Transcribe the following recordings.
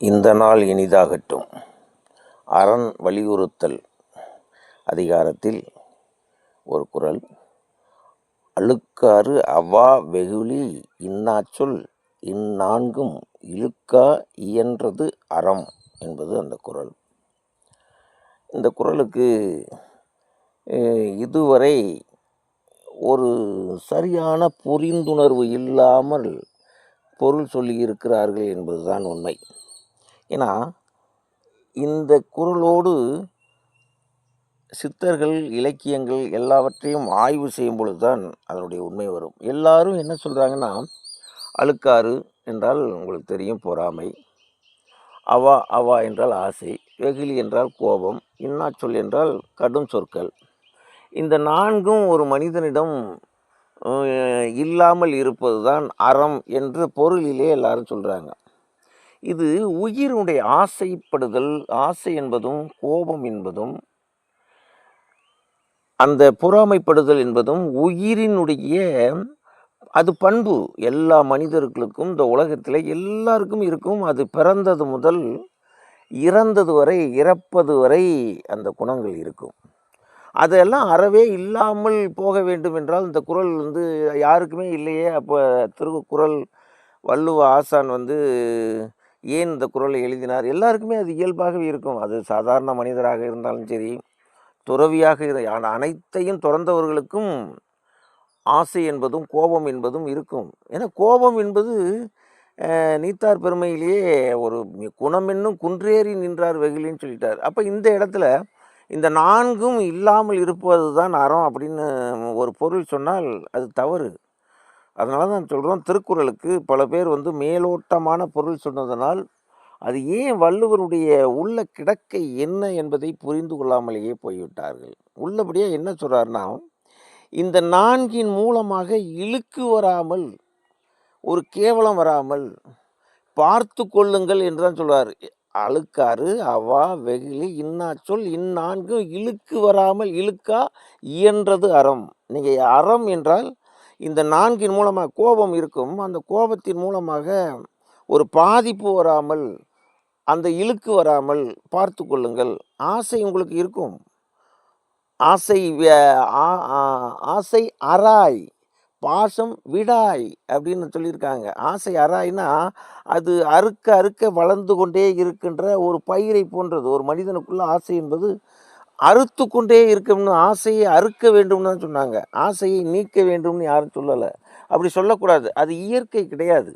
இந்த நாள் இனிதாகட்டும். அரண் வலியுறுத்தல். அதிகாரத்தில் ஒரு குறள் அழுக்காறு அவ்வா வெகுளி இன்னாச்சொல் இந்நான்கும் இழுக்கா இயன்றது அறம் என்பது அந்த குறள் இந்த குறளுக்கு இதுவரை ஒரு சரியான புரிந்துணர்வு இல்லாமல் பொருள் சொல்லியிருக்கிறார்கள் என்பதுதான் உண்மை. ஏன்னா இந்த குறளோடு சித்தர்கள் இலக்கியங்கள் எல்லாவற்றையும் ஆய்வு செய்யும் பொழுது தான் அதனுடைய உண்மை வரும். எல்லாரும் என்ன சொல்கிறாங்கன்னா அழுக்காறு என்றால் உங்களுக்கு தெரியும் பொறாமை அவா அவா என்றால் ஆசை வெகுளி என்றால் கோபம் இன்னாச்சொல் என்றால் கடும் சொற்கள். இந்த நான்கும் ஒரு மனிதனிடம் இல்லாமல் இருப்பது தான் அறம் என்று பொருளிலே எல்லாரும் சொல்கிறாங்க இது உயிருடைய ஆசைப்படுதல் ஆசை என்பதும் கோபம் என்பதும் அந்த பொறாமைப்படுதல் என்பதும் உயிரினுடைய அது பண்பு. எல்லா மனிதர்களுக்கும் இந்த உலகத்தில் எல்லாருக்கும் இருக்கும். அது பிறந்தது முதல் இறந்தது வரை இறப்பது வரை அந்த குணங்கள் இருக்கும். அதெல்லாம் அறவே இல்லாமல் போக வேண்டும் என்றால் இந்த குறள் வந்து யாருக்குமே இல்லையே. அப்போ திருக்குறள் வள்ளுவ ஆசான் வந்து ஏன் இந்த குரலை எழுதினார்? எல்லாருக்குமே அது இயல்பாகவே இருக்கும். அது சாதாரண மனிதராக இருந்தாலும் சரி துறவியாக இரு- அனைத்தையும் துறந்தவர்களுக்கும் ஆசை என்பதும் கோபம் என்பதும் இருக்கும். ஏன்னா கோபம் என்பது நீத்தார் பெருமையிலேயே ஒரு குணமென்னும் குணம் என்னும் குன்றேறி நின்றார் வெகுலின்னு சொல்லிட்டார். அப்போ இந்த இடத்துல இந்த நான்கும் இல்லாமல் இருப்பது தான் அறம் அப்படின்னு ஒரு பொருள் சொன்னால் அது தவறு. அதனால தான் சொல்கிறோம் திருக்குறளுக்கு பல பேர் வந்து மேலோட்டமான பொருள் சொன்னதனால் அது ஏன் வள்ளுவருடைய உள்ள கிடக்கை என்ன என்பதை புரிந்து கொள்ளாமலேயே போய்விட்டார்கள்? உள்ளபடியாக என்ன சொல்கிறாருன்னா இந்த நான்கின் மூலமாக இழுக்கு வராமல் ஒரு கேவலம் வராமல் பார்த்து கொள்ளுங்கள் என்று தான் சொல்கிறார் அழுக்காறு அவா வெகுளி இன்னாச்சொல் இந்நான்கும் இழுக்கு வராமல் இழுக்கா இயன்றது அறம். நீங்கள் அறம் என்றால் இந்த நான்கின் மூலமாக கோபம் இருக்கும். அந்த கோபத்தின் மூலமாக ஒரு பாதிப்பு வராமல் அந்த இழுக்கு வராமல் பார்த்து கொள்ளுங்கள். ஆசை உங்களுக்கு இருக்கும். ஆசை ஆசை அராய் பாசம் விடாய் அப்படின்னு சொல்லியிருக்காங்க. ஆசை அராய்னா அது அறுக்க அறுக்க வளர்ந்து கொண்டே இருக்கின்ற ஒரு பயிரை போன்றது. ஒரு மனிதனுக்குள்ள ஆசை என்பது அறுத்து கொண்டே இருக்கும்னு ஆசையை அறுக்க வேண்டும்னு தான் சொன்னாங்க. ஆசையை நீக்க வேண்டும்னு யாரும் சொல்லலை. அப்படி சொல்லக்கூடாது. அது இயற்கை கிடையாது.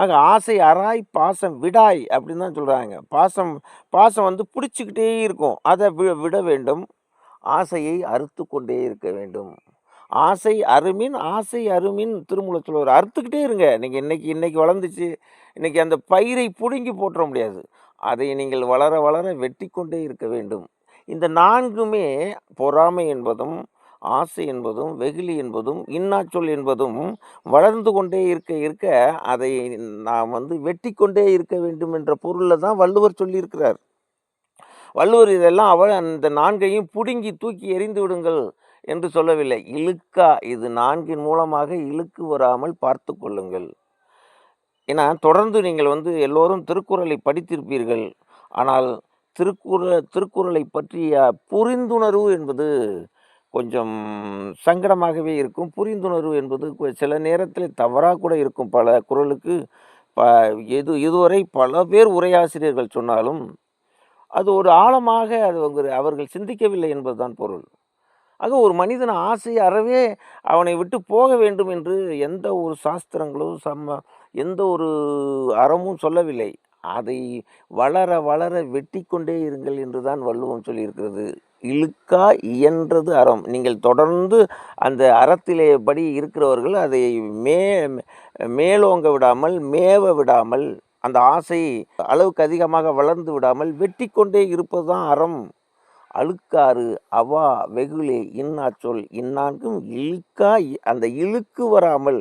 ஆக ஆசை அராய் பாசம் விடாய் அப்படின்னு தான் சொல்கிறாங்க பாசம் பாசம் வந்து பிடிச்சிக்கிட்டே இருக்கும். அதை வி விட வேண்டும். ஆசையை அறுத்து கொண்டே இருக்க வேண்டும். ஆசை அருமின் ஆசை அருமின் திருமூல சொல்லுவார் அறுத்துக்கிட்டே இருங்க. நீங்கள் இன்னைக்கு இன்றைக்கி வளர்ந்துச்சு. இன்றைக்கி அந்த பயிரை பிடுங்கி போட்டுற முடியாது. அதை நீங்கள் வளர வளர வெட்டி கொண்டே இருக்க வேண்டும். இந்த நான்குமே பொறாமை என்பதும் ஆசை என்பதும் வெகுளி என்பதும் இன்னாச்சொல் என்பதும் வளர்ந்து கொண்டே இருக்க இருக்க அதை நாம் வந்து வெட்டி கொண்டே இருக்க வேண்டும் என்ற பொருளில் தான் வள்ளுவர் சொல்லியிருக்கிறார். வள்ளுவர் இதெல்லாம் அவள் அந்த நான்கையும் பிடுங்கி தூக்கி எறிந்து விடுங்கள் என்று சொல்லவில்லை. இழுக்கா இது நான்கின் மூலமாக இழுக்கு வராமல் பார்த்து கொள்ளுங்கள். ஏன்னா தொடர்ந்து நீங்கள் வந்து எல்லோரும் திருக்குறளை படித்திருப்பீர்கள். ஆனால் திருக்குறள் திருக்குறளை பற்றிய புரிந்துணர்வு என்பது கொஞ்சம் சங்கடமாகவே இருக்கும். புரிந்துணர்வு என்பது சில நேரத்தில் தவறாக கூட இருக்கும். பல குறளுக்கு ப எது இதுவரை பல பேர் உரையாசிரியர்கள் சொன்னாலும் அது ஒரு ஆழமாக அது அவங்க- அவர்கள் சிந்திக்கவில்லை என்பதுதான் பொருள். ஆக ஒரு மனிதன் ஆசை அறவே அவனை விட்டு போக வேண்டும் என்று எந்த ஒரு சாஸ்திரங்களும் சம்ம எந்த ஒரு அறமும் சொல்லவில்லை. அதை வளர வளர வெட்டி கொண்டே இருங்கள் என்று தான் வள்ளுவம் சொல்லியிருக்கிறது. இழுக்கா இயன்றது அறம். நீங்கள் தொடர்ந்து அந்த அறத்திலே படி இருக்கிறவர்கள் அதை மே மேலோங்க விடாமல் மேவ விடாமல் அந்த ஆசை அளவுக்கு அதிகமாக வளர்ந்து விடாமல் வெட்டி கொண்டே இருப்பது தான் அறம். அழுக்காறு அவா வெகுளி இன்னாச்சொல் இன்னான்கும் இழுக்கா இ- அந்த இழுக்கு வராமல்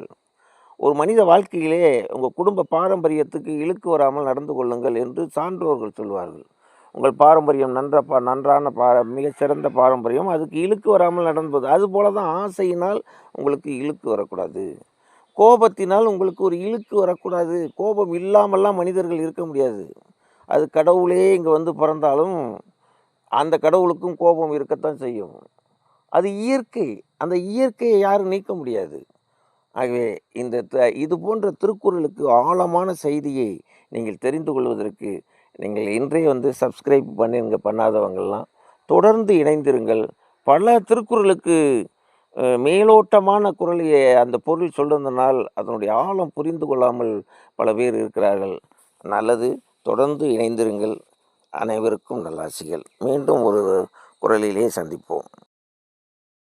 ஒரு மனித வாழ்க்கையிலே உங்கள் குடும்ப பாரம்பரியத்துக்கு இழுக்கு வராமல் நடந்து கொள்ளுங்கள் என்று சான்றோர்கள் சொல்வார்கள். உங்கள் பாரம்பரியம் நன்ற பா நன்றான பா மிகச்சிறந்த பாரம்பரியம். அதுக்கு இழுக்கு வராமல் நடந்தது. அதுபோல தான் ஆசையினால் உங்களுக்கு இழுக்கு வரக்கூடாது. கோபத்தினால் உங்களுக்கு ஒரு இழுக்கு வரக்கூடாது. கோபம் இல்லாமல்லாம் மனிதர்கள் இருக்க முடியாது. அது கடவுளே இங்கே வந்து பிறந்தாலும் அந்த கடவுளுக்கும் கோபம் இருக்கத்தான் செய்யும். அது இயற்கை. அந்த இயற்கையை யாரும் நீக்க முடியாது. ஆகவே இந்த த- இது போன்ற திருக்குறளுக்கு ஆழமான செய்தியை நீங்கள் தெரிந்து கொள்வதற்கு நீங்கள் இன்றே வந்து சப்ஸ்கிரைப் பண்ணிருங்க பண்ணாதவங்கள்லாம். தொடர்ந்து இணைந்திருங்கள். பல திருக்குறளுக்கு மேலோட்டமான குரலை அந்த பொருள் சொல்லுவதனால் அதனுடைய ஆழம் புரிந்து கொள்ளாமல் பல பேர் இருக்கிறார்கள். நல்லது. தொடர்ந்து இணைந்திருங்கள். அனைவருக்கும் நல்லாசிகள் மீண்டும் ஒரு குரலிலே சந்திப்போம்.